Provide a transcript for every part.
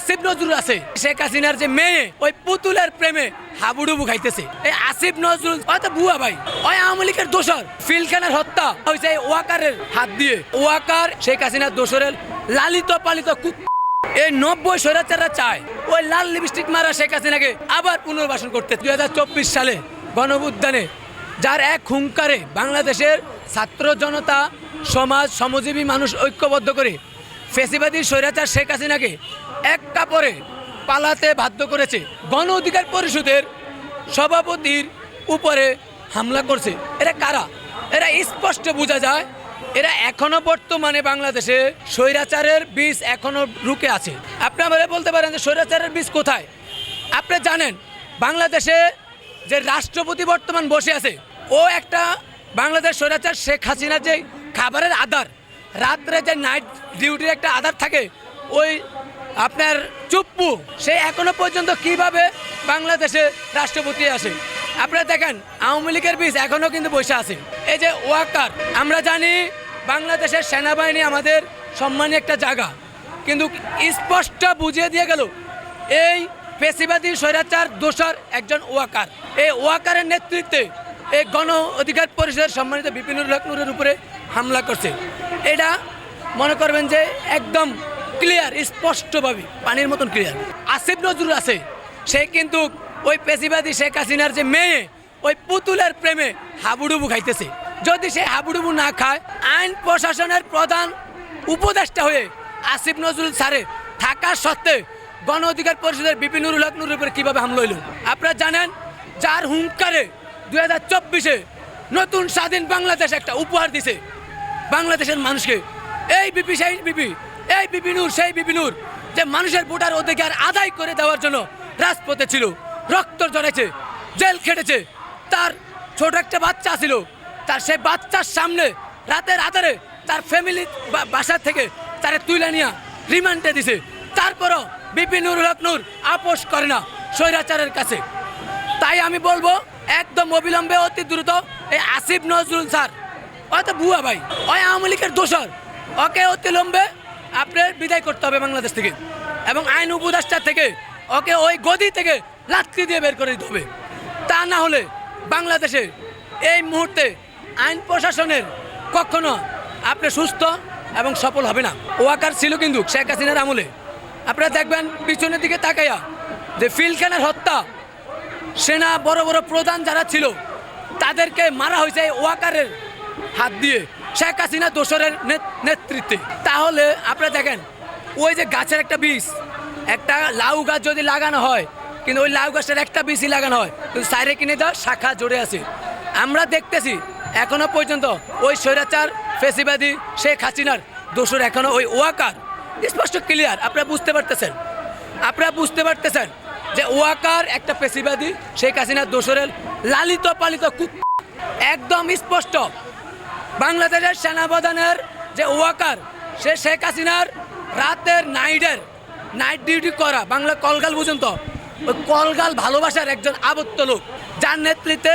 আসিফ নজরুল আছে। শেখ হাসিনার যে মেয়ে, ওই পুতুলের প্রেমে হাবুডুবু খাইতেছে। এই আসিফ নজরুল হয়তো বুয়া ভাই, ওই আওয়ামী লীগের দোসর ফিলখানের হত্যা হয়েছে এই ওয়াকারের হাত দিয়ে। ওয়াকার, শেখ হাসিনার দোসরের লালিত পালিত কুক। এই নব্বই স্বৈরাচাররা চায়, ওই লাল লিপস্টিক মারা শেখ হাসিনাকে আবার পুনর্বাসন করতে। দুই হাজার চব্বিশ সালে গণবুদ্ধানে যার এক হুঙ্কারে বাংলাদেশের ছাত্র জনতা, সমাজ, শ্রমজীবী মানুষ ঐক্যবদ্ধ করে ফেসিবাদী স্বৈরাচার শেখ হাসিনাকে এক কাপড়ে পালাতে বাধ্য করেছে। গণ অধিকার পরিষদের সভাপতির উপরে হামলা করছে। এরা কারা? এরা স্পষ্ট বোঝা যায়, এরা এখনও বর্তমানে বাংলাদেশে স্বৈরাচারের বীজ এখনও রুকে আছে। আপনি বলতে পারেন যে স্বৈরাচারের বীজ কোথায়? আপনি জানেন, বাংলাদেশে যে রাষ্ট্রপতি বর্তমান বসে আছে, ও একটা বাংলাদেশ স্বৈরাচার শেখ হাসিনার যে খাবারের আধার রাত্রে যে নাইট ডিউটির একটা আধার থাকে, ওই আপনার চুপ্পু, সে এখনও পর্যন্ত কীভাবে বাংলাদেশে রাষ্ট্রপতি আসে আপনারা দেখেন, আওয়ামী লীগের বীজ এখনও কিন্তু বসে আছে। এই যে ওয়াকার, আমরা জানি বাংলাদেশের সেনাবাহিনী আমাদের সম্মানী একটা জায়গা। কিন্তু স্পষ্ট বুঝিয়ে দিয়ে গেল, এই পেশিবাদী স্বৈরাচার দোষর একজন ওয়াকার। এই ওয়াকারের নেতৃত্বে এই গণ অধিকার পরিষদের সম্মানিত বিপিনুর হক উপরে হামলা করছে। এটা মনে করবেন যে একদম ক্লিয়ার স্পষ্টভাবে, পানির মতন ক্লিয়ার আসিফ নজরুল আছে। সে কিন্তু ওই পেশিবাদী শেখ হাসিনার যে মেয়ে, ওই পুতুলের প্রেমে হাবুডুবু খাইতেছে। যদি সে হাবুডুবু না খায়, আইন প্রশাসনের প্রধান উপদেষ্টা হয়ে আসিফ নজরুল স্যারে থাকার সত্ত্বে গণ অধিকার পরিষদের বিপিনুরুল হক নুরের উপরে কীভাবে হামলা হইল? আপনারা জানেন, যার হুঙ্কারে দু হাজার চব্বিশে নতুন স্বাধীন বাংলাদেশ একটা উপহার দিছে বাংলাদেশের মানুষকে। এই বিপি, সেই বিপি এই বিপিনুর সেই বিপিনুর যে মানুষের ভোটার অধিকার আদায় করে দেওয়ার জন্য রাজপথে ছিল, রক্ত জড়েছে জেল খেটেছে, তার ছোট একটা বাচ্চা ছিল, তার সেই বাচ্চার সামনে রাতের আধারে তার ফ্যামিলি বাসার থেকে তারে তুলে নিয়ে রিমান্ডে দিছে। তারপরও বিপিনুর নূর আপোষ করে না স্বৈরাচারের কাছে। তাই আমি বলব, একদম অবিলম্বে অতি দ্রুত এই আসিফ নজরুল স্যার হয়তো ভুয়া ভাই, ওই আওয়ামী লীগের দোষর, ওকে অতি লম্বে আপনার বিদায় করতে হবে বাংলাদেশ থেকে। এবং আইন উপদেষ্টা থেকে, ওকে ওই গদি থেকে লাত্তি দিয়ে বের করে দিতে হবে। তা না হলে বাংলাদেশে এই মুহূর্তে আইন প্রশাসনের কখনো আপনি সুস্থ এবং সফল হবে না। ওয়াকার ছিল কিন্তু শেখ হাসিনার আমলে। আপনারা দেখবেন পিছনের দিকে তাকাইয়া যে ফিলখানের হত্যা, সেনা বড় বড় প্রধান যারা ছিল, তাদেরকে মারা হয়েছে ওয়াকারের হাত দিয়ে। শেখ হাসিনা দোসরের নেত- নেতৃত্বে। তাহলে আপনারা দেখেন, ওই যে গাছের একটা বীজ, একটা লাউ গাছ যদি লাগানো হয়, কিন্তু ওই লাউ গাছের একটা বীজই লাগানো হয়, কিন্তু সাইরে কিনে দেওয়া শাখা জুড়ে আছে। আমরা দেখতেছি, এখনও পর্যন্ত ওই স্বৈরাচার ফেসিবাদী শেখ হাসিনার দোসর এখনও ওই ওয়াকার। স্পষ্ট ক্লিয়ার আপনারা বুঝতে পারতেছেন? আপনারা বুঝতে পারতেছেন যে ওয়াকার একটা পেশিবাদী শেখ হাসিনার দোসরের লালিত পালিত একদম স্পষ্ট। বাংলাদেশের সেনাপ্রধানের যে ওয়াকার, সে শেখ হাসিনার রাতের নাইটের নাইট ডিউটি করা, বাংলা কলগাল পর্যন্ত। ওই কলগাল ভালোবাসার একজন আবত্ত লোক, যার নেতৃত্বে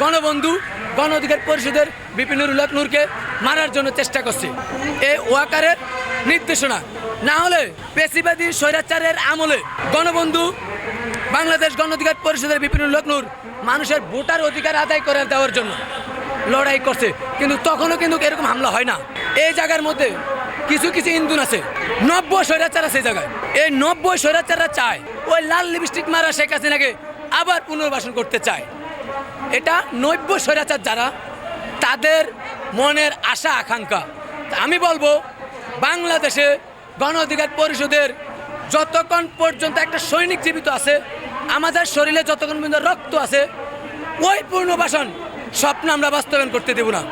গণবন্ধু গণ অধিকার পরিষদের বিপিনুর উল্লাহ নূরকে মারার জন্য চেষ্টা করছে। এই ওয়াকারের নির্দেশনা, না হলে পেশিবাদী স্বৈরাচারের আমলে গণবন্ধু, বাংলাদেশ গণ অধিকার পরিষদের বিপিনুর লগ্নুর মানুষের ভোটার অধিকার আদায় করে দেওয়ার জন্য। লড়াই করছে। কিন্তু তখনও কিন্তু এরকম হামলা হয় না। এই জায়গার মধ্যে কিছু কিছু ইন্দুন আছে। নব্বই স্বৈরাচার আছে এই জায়গায়। এই নব্বই স্বৈরাচাররা চায়, ওই লাল লিপস্টিক মারা শেখ হাসিনাকে আবার পুনর্বাসন করতে চায়। এটা নব্য স্বৈরাচার যারা, তাদের মনের আশা, আকাঙ্ক্ষা। আমি বলব, বাংলাদেশে গণ অধিকার পরিষদের যতক্ষণ পর্যন্ত একটা সৈনিক জীবিত আছে, আমাদের শরীরে যতক্ষণ পর্যন্ত রক্ত আছে, ওই পুনর্বাসন স্বপ্ন আমরা বাস্তবায়ন করতে দেব না।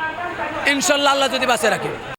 ইনশাল্লাহ আল্লাহ যদি বাঁচে রাখে।